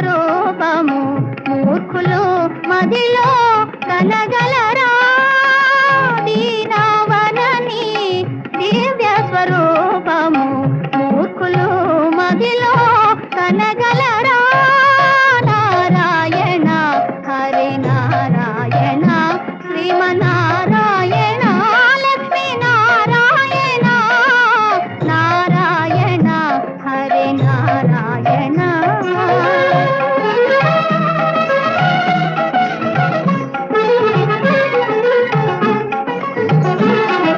స్వరూపము మూర్ఖులు మదిలో కనగలరా దీనవనని దివ్య స్వరూపము మూర్ఖులు మదిలో కనగ